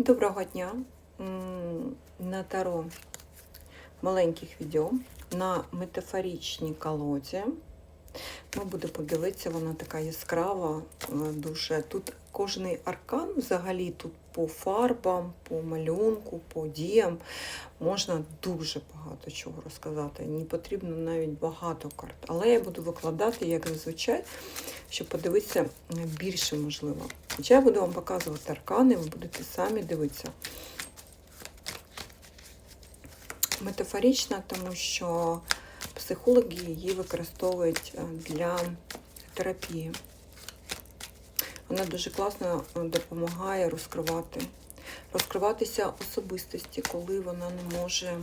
Доброго дня! На таро маленьких відео на метафоричній колоді. Ми будемо подивитися, вона така яскрава, е, дуже. Тут кожний аркан взагалі тут по фарбам, по малюнку, по діям можна дуже багато чого розказати. Не потрібно навіть багато карт. Але я буду викладати, як зазвичай, щоб подивитися е, більше можливо. Хоча я буду вам показувати аркани, ви будете самі дивитися. Метафорична, тому що психологи її використовують е, для терапії. Вона дуже класно е, допомагає розкривати, розкриватися особистості, коли вона не може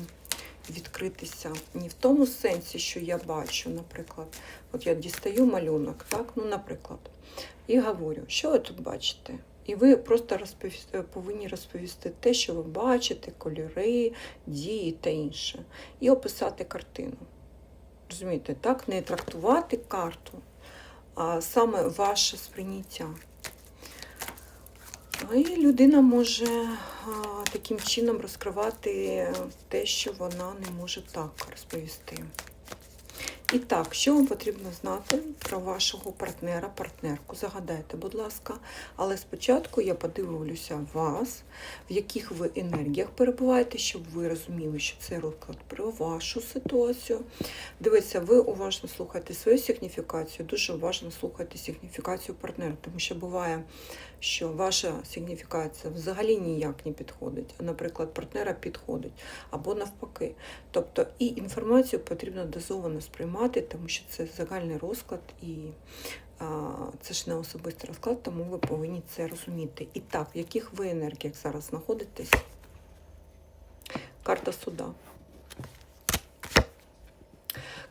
відкритися. Не в тому сенсі, що я бачу, наприклад. От я дістаю малюнок, так, ну, наприклад, і говорю, що ви тут бачите? І ви просто розповісти, повинні розповісти те, що ви бачите, кольори, дії та інше. І описати картину. Розумієте, так? Не трактувати карту, а саме ваше сприйняття. І людина може таким чином розкривати те, що вона не може так розповісти. І так, що вам потрібно знати про вашого партнера, партнерку? Загадайте, будь ласка. Але спочатку я подивлюся вас, в яких ви енергіях перебуваєте, щоб ви розуміли, що це розклад про вашу ситуацію. Дивіться, ви уважно слухайте свою сигніфікацію, дуже уважно слухайте сигніфікацію партнера, тому що буває, що ваша сигніфікація взагалі ніяк не підходить, а, наприклад, партнера підходить, або навпаки. Тобто і інформацію потрібно дозовано сприймати, тому що це загальний розклад і це ж не особистий розклад, тому ви повинні це розуміти. І так, в яких ви енергіях зараз знаходитесь? Карта суда.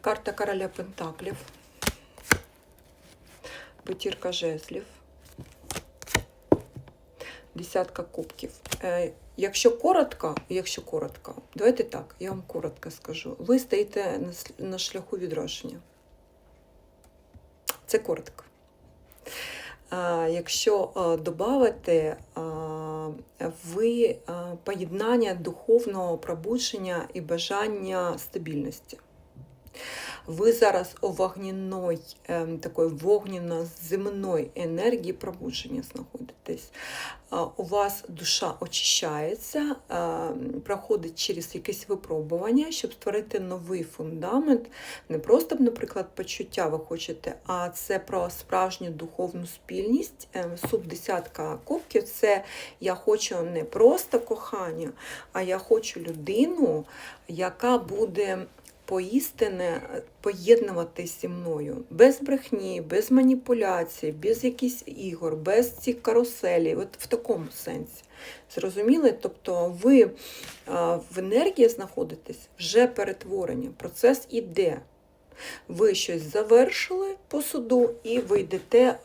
Карта короля Пентаклів. П'ятірка жезлів. Десятка кубків. Е, Якщо коротко, якщо коротко, давайте так, я вам коротко скажу. Ви стоїте на, шляху відродження. Це коротко. Якщо додати, ви поєднання духовного пробудження і бажання стабільності. Ви зараз у вогняної, ем, такої вогняно-земної енергії пробудження знаходитесь. У вас душа очищається, проходить через якесь випробування, щоб створити новий фундамент. Не просто, наприклад, почуття ви хочете, а це про справжню духовну спільність. Ем, Субдесятка кубків це я хочу не просто кохання, а я хочу людину, яка буде поістине поєднуватись зі мною без брехні, без маніпуляцій, без якихось ігор, без цих каруселей, от в такому сенсі. Зрозуміли? Тобто ви в енергії знаходитесь вже перетворення, процес іде. Ви щось завершили по суду і ви йдете,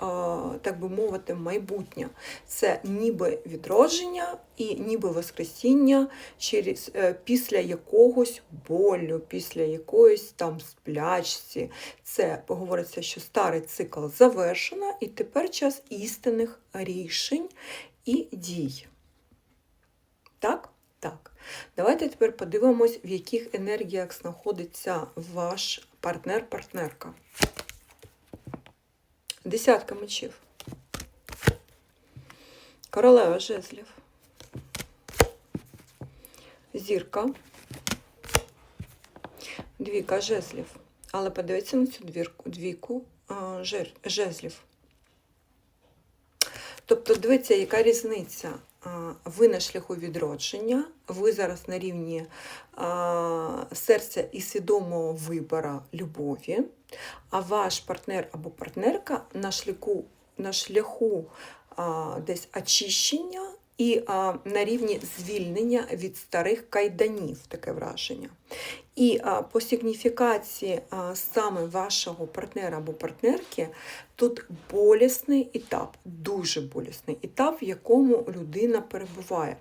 так би мовити, в майбутнє. Це ніби відродження і ніби воскресіння через, е, після якогось болю, після якоїсь там сплячці. Це говориться, що старий цикл завершено, і тепер час істинних рішень і дій. Так? Так. Давайте тепер подивимось, в яких енергіях знаходиться ваш партнер-партнерка. Десятка мечів. Королева жезлів. Зірка. Двіка жезлів. Але подивіться на цю двірку, двійку а, жезлів. Тобто, дивіться, яка різниця. Ви на шляху відродження, ви зараз на рівні серця і свідомого вибора любові, а ваш партнер або партнерка на шляху, на шляху десь очищення і на рівні звільнення від старих кайданів, таке враження. І по сигніфікації саме вашого партнера або партнерки тут болісний етап, дуже болісний етап, в якому людина перебуває.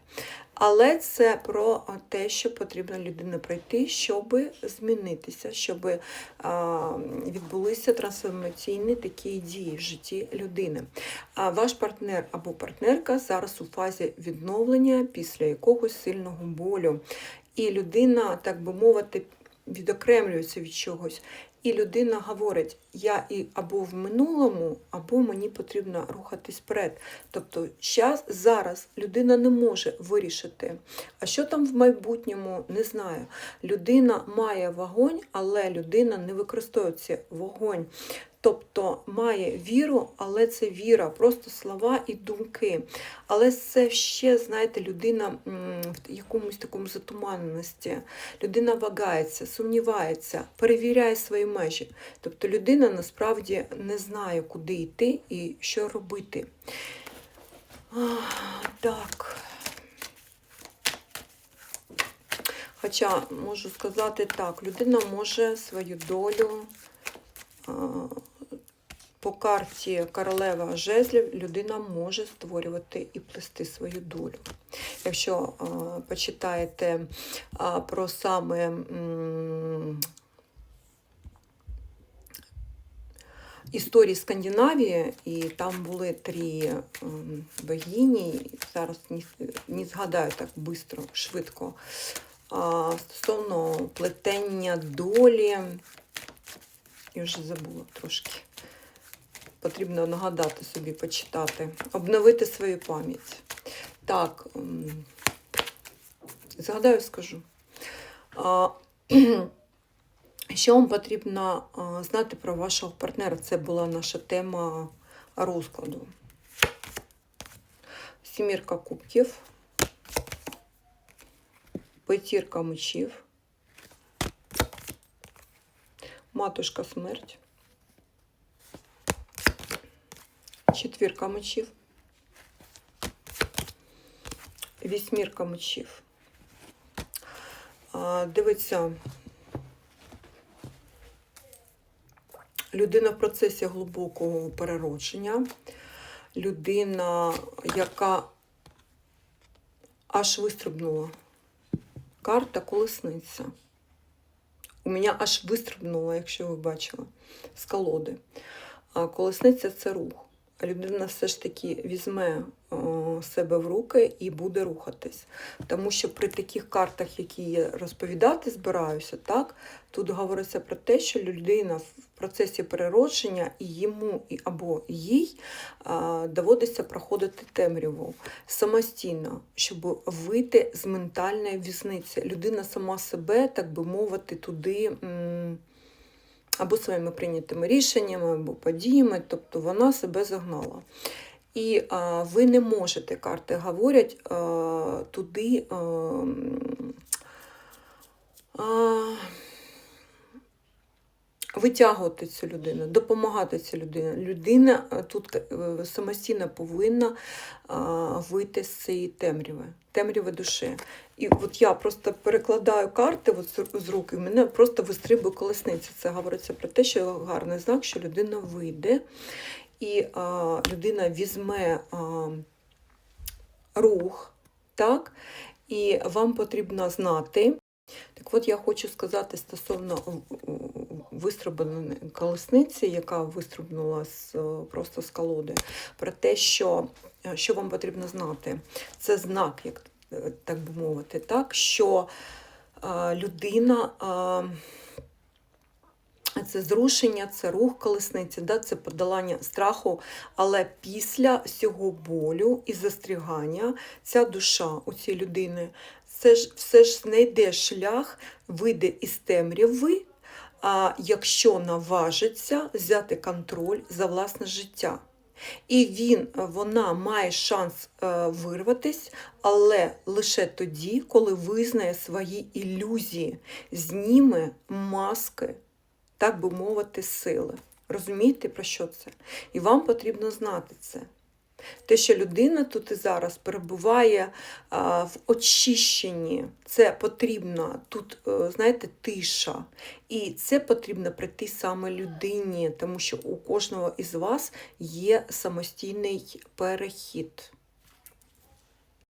Але це про те, що потрібно людині пройти, щоб змінитися, щоб відбулися трансформаційні такі дії в житті людини. А ваш партнер або партнерка зараз у фазі відновлення після якогось сильного болю. І людина, так би мовити, відокремлюється від чогось. І людина говорить, я і або в минулому, або мені потрібно рухатись вперед. Тобто, щас, зараз людина не може вирішити, а що там в майбутньому, не знаю. Людина має вогонь, але людина не використовує цей вогонь. Тобто має віру, але це віра, просто слова і думки. Але це ще, знаєте, людина в якомусь такому затуманеності. Людина вагається, сумнівається, перевіряє свої межі. Тобто людина насправді не знає, куди йти і що робити. Так. Хоча можу сказати так, людина може свою долю по карті королева жезлів людина може створювати і плести свою долю. Якщо а, почитаєте а, про саме м, історії Скандинавії, і там були три м, богині, зараз не, не згадаю так швидко, швидко, стосовно плетення долі. Я вже забула трошки. Потрібно нагадати собі, почитати, обновити свою пам'ять. Так, згадаю, скажу. Що вам потрібно знати про вашого партнера? Це була наша тема розкладу. Сімірка кубків, п'ятірка мечів, матушка смерть. Четвірка мечів, вісьмірка мечів. Дивиться, людина в процесі глибокого переродження, людина, яка аж вистрибнула. Карта колесниця. У мене аж вистрибнула, якщо ви бачили, з колоди. Колесниця це рух людина все ж таки візьме себе в руки і буде рухатись. Тому що при таких картах, які я розповідати збираюся, так, тут говориться про те, що людина в процесі переродження і йому або їй доводиться проходити темряву самостійно, щоб вийти з ментальної візниці. Людина сама себе, так би мовити, туди або своїми прийнятими рішеннями, або подіями, тобто вона себе загнала. І а, ви не можете, карти говорять, а, туди а, а, витягувати цю людину, допомагати цій людині. Людина тут е, самостійно повинна вийти з цієї темряви, темряви душі. І от я просто перекладаю карти от з рук, і мене просто вистрибує колесниця. Це говориться про те, що гарний знак, що людина вийде, і а, людина візьме а, рух, так, і вам потрібно знати. Так от я хочу сказати стосовно вистрибаної колесниці, яка вистрибнула з, просто з колоди, про те, що що вам потрібно знати. Це знак, як так би мовити, так, що людина. Це зрушення, це рух колесниці, да, це подолання страху. Але після цього болю і застрігання ця душа у цій людини все ж все ж знайде шлях, вийде із темряви, а якщо наважиться взяти контроль за власне життя. І він, вона має шанс е, вирватись, але лише тоді, коли визнає свої ілюзії, зніме маски, так би мовити, сили. Розумієте, про що це? І вам потрібно знати це. Те, що людина тут і зараз перебуває а, в очищенні, це потрібно тут, е, знаєте, тиша. І це потрібно прийти саме людині, тому що у кожного із вас є самостійний перехід.